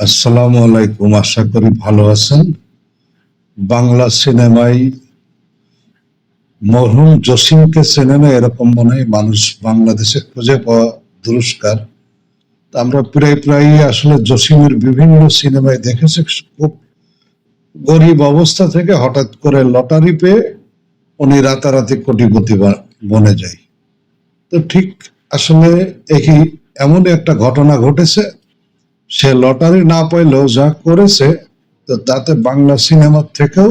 আসসালামু আলাইকুম, আশা করি ভালো আছেন। বাংলা সিনেমায় মরহুম জসিমকে চেনে এরকম মনে হয় মানুষ বাংলাদেশে খুঁজে পাওয়া দুরস্কার। আমরা প্রায় প্রায় আসলে জসিমের বিভিন্ন সিনেমায় দেখেছি, খুব গরিব অবস্থা থেকে হঠাৎ করে লটারি পেয়ে উনি রাতারাতি কোটিপতি বনে যায়। তো ঠিক আসলে একই এমন একটা ঘটনা ঘটেছে সে লটারি না পাইলেও যা করেছে, তো তাতে বাংলা সিনেমার থেকেও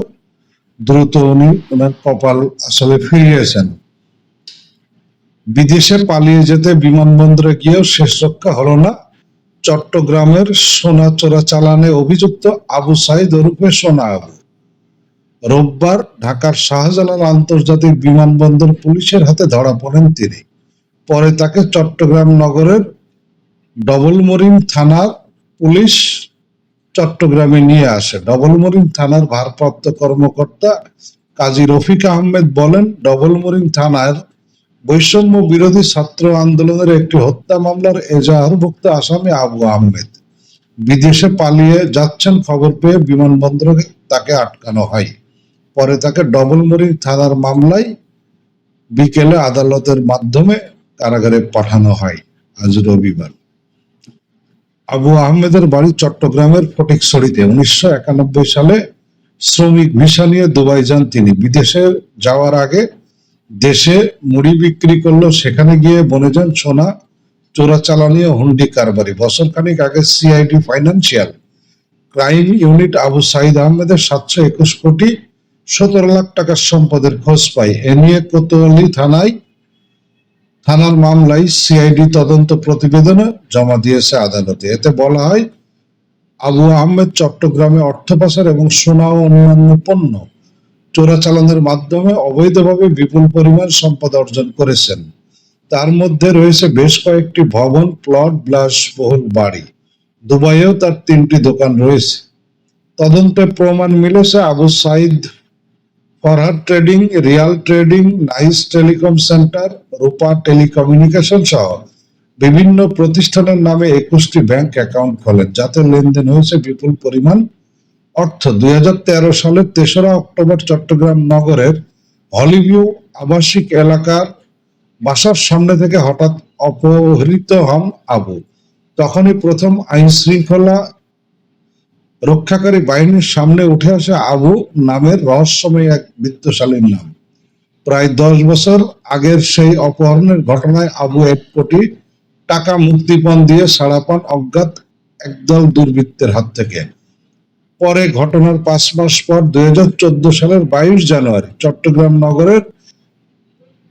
দ্রুত উনি ওনার কপাল আসলে ফিরিয়েছেন। বিদেশে পালিয়ে যেতে বিমানবন্দরে গিয়েও শেষ রক্ষা হলো না। চট্টগ্রামের সোনা চোরা চালানে অভিযুক্ত আবু সাইদ ওরূপে সোনা রোববার ঢাকার শাহজালাল আন্তর্জাতিক বিমানবন্দর পুলিশের হাতে ধরা পড়েন তিনি। পরে তাকে চট্টগ্রাম নগরের ডবলমরিম থানার পুলিশ চট্টগ্রামে নিয়ে আসে। ডবলমরিম থানার ভারপ্রাপ্ত কর্মকর্তা কাজী রফিক আহমেদ বলেন, ডবলমরিম থানার বৈষম্য বিরোধী ছাত্র আন্দোলনের একটি হত্যা মামলার এজাহারভুক্ত আসামি আবু আহমেদ। বিদেশে পালিয়ে যাচ্ছেন খবর পেয়ে বিমানবন্দরে তাকে আটকানো হয়। পরে তাকে ডবলমরিম থানার মামলায় বিকেলে আদালতের মাধ্যমে কারাগারে পাঠানো হয়। আজ রবিবার। আবু আহমেদের বাড়ি চট্টগ্রামের ফটিকছড়িতে উনিশশো একানব্বই সালে শ্রমিক ভিসা নিয়ে দুবাই যান তিনি। বিদেশে যাওয়ার আগে দেশে মুড়ি বিক্রি করল, সেখানে গিয়ে বনে যান সোনা চোরাচালানি ও হুন্ডি কারবারি। বছর খানিক আগে CID financial crime unit Abu Saeed আহমেদের সাতশো একুশ কোটি সতেরো লাখ টাকার সম্পদের খোঁজ পায়। এ নিয়ে কোতোয়ালি থানায় থানার মামলায় সিআইডি তদন্ত প্রতিবেদনে জমা দিয়েছে আদালতে। এতে বলা হয়, আবু আহমেদ চট্টগ্রামে অর্থ পাচার এবং সোনা ও অন্যান্য পণ্য চোরাচালানের মাধ্যমে অবৈধভাবে বিপুল পরিমাণ সম্পদ অর্জন করেছেন। তার মধ্যে রয়েছে বেশ কয়েকটি ভবন, প্লট, বিলাসবহুল বাড়ি। দুবাইয়েও তার তিনটি দোকান রয়েছে। তদন্তে প্রমাণ মিলেছে, Abu Saeed Farhad trading real trading nice telecom centre Rupa telecommunication সহ বিভিন্ন প্রতিষ্ঠানের নামে একুশটি ব্যাংক অ্যাকাউন্ট খোলেন। যাতে লেনদেন হয়েছে বিপুল পরিমাণ। অর্থ দু হাজার তেরো সালের তেসরা অক্টোবর চট্টগ্রাম নগরের হলিভিউ আবাসিক এলাকার বাসার সামনে থেকে হঠাৎ অপহৃত হন আবু। তখনই প্রথম আইন শৃঙ্খলা রক্ষাকারী বাহিনীর সামনে উঠে আসে আবু নামের রহস্যময় এক বৃত্তশালীর নাম। প্রায় দশ বছর আগের সেই অপহরণের ঘটনায় আবু এক কোটি টাকা মুক্তিপণ দিয়ে ছাড়া পান অজ্ঞাত একদল দুর্বৃত্তের হাত থেকে। পরে ঘটনার পাঁচ মাস পর দু হাজার চোদ্দ সালের বাইশ জানুয়ারি চট্টগ্রাম নগরের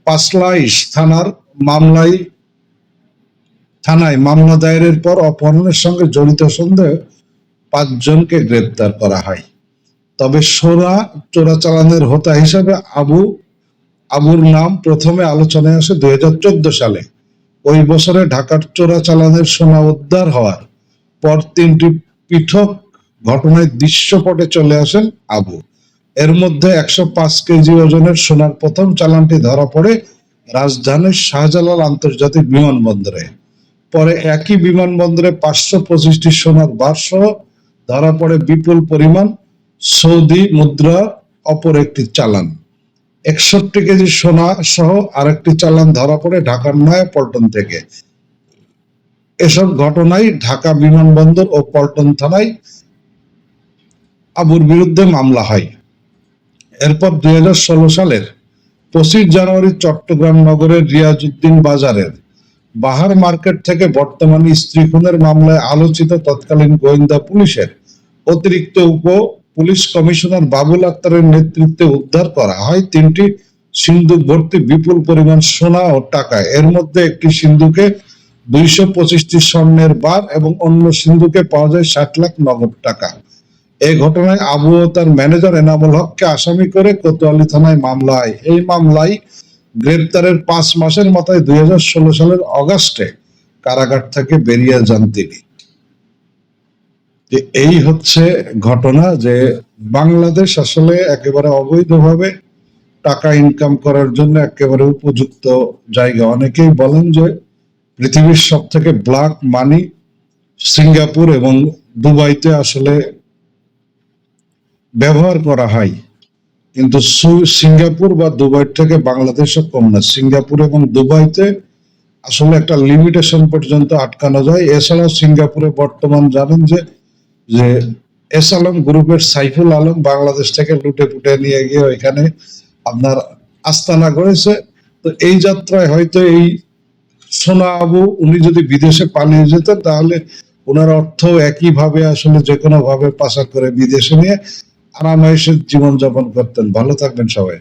পাঁচলাইশ থানার মামলায় থানায় মামলা দায়েরের পর অপহরণের সঙ্গে জড়িত সন্দেহে পাঁচজনকে গ্রেপ্তার করা হয়। তবে সোনা চোরাচালানের হোতা হিসাবে আবু, আবুর নাম প্রথমে আলোচনায় আসে দুই হাজার চোদ্দ সালে। ওই বছরে ঢাকার চোরাচালানের সোনা উদ্ধার হওয়ার পর তিনটি পৃথক ঘটনায় দৃশ্যপটে চলে আসেন আবু। এর মধ্যে একশো পাঁচ কেজি ওজনের সোনার প্রথম চালানটি ধরা পড়ে রাজধানীর শাহজালাল আন্তর্জাতিক বিমানবন্দরে। পরে একই বিমানবন্দরে পাঁচশো পঁচিশটি সোনার বার সহ ধরা পড়ে বিপুল পরিমাণ সৌদি মুদ্রা, অপর একটি চালান। একষট্টি কেজি সোনা সহ আরেকটি চালান ধরা পড়ে ঢাকার নয়া পল্টন থেকে। এসব ঘটনায় ঢাকা বিমানবন্দর ও পল্টন থানায় আবুর বিরুদ্ধে মামলা হয়। এরপর দুই হাজার ষোলো সালের পঁচিশ জানুয়ারি চট্টগ্রাম নগরের রিয়াজউদ্দিন বাজারের বাহার মার্কেট থেকে বর্তমানে স্ত্রী খুনের মামলায় আলোচিত তৎকালীন গোয়েন্দা পুলিশের অতিরিক্ত উপ পুলিশ কমিশনার বাবুল আক্তারের নেতৃত্বে উদ্ধার করা হয় তিনটি সিন্ধুক ভর্তি বিপুল পরিমাণ সোনা ও টাকা। এর মধ্যে একটি সিন্ধুকে দুইশো পঁচিশটি স্বর্ণের বার এবং অন্য সিন্ধুকে পাওয়া যায় ষাট লাখ নগদ টাকা। এই ঘটনায় আবু ও তার ম্যানেজার এনামুল হককে আসামি করে কোতোয়ালি থানায় মামলা হয়। এই মামলায় গ্রেপ্তারের পাঁচ মাসের মাথায় দুই হাজার ষোলো সালের অগাস্টে কারাগার থেকে বেরিয়ে যান তিনি। এই হচ্ছে ঘটনা যে বাংলাদেশ আসলে একেবারে অবৈধভাবে টাকা ইনকাম করার জন্য একেবারে উপযুক্ত জায়গা। অনেকেই বলেন যে পৃথিবীর সব থেকে ব্ল্যাক মানি সিঙ্গাপুর এবং দুবাইতে আসলে ব্যবহার করা হয়। কিন্তু সিঙ্গাপুর বা দুবাই থেকে বাংলাদেশে কম না। সিঙ্গাপুর এবং দুবাইতে আসলে একটা লিমিটেশন পর্যন্ত আটকানো যায়। এছাড়াও সিঙ্গাপুরে বর্তমান জানেন যে যে এস আলম গ্রুপের সাইফুল আলম বাংলাদেশ থেকে লুটে পুটে নিয়ে গিয়ে ওইখানে আপনার আস্তানা করেছে। তো এই যাত্রায় হয়তো এই সোনা আবু, উনি যদি বিদেশে পালিয়ে যেতেন, তাহলে ওনার অর্থ একইভাবে আসলে যে কোনো ভাবে পাচার করে বিদেশে নিয়ে আরামায়েশের জীবনযাপন করতেন। ভালো থাকবেন সবাই।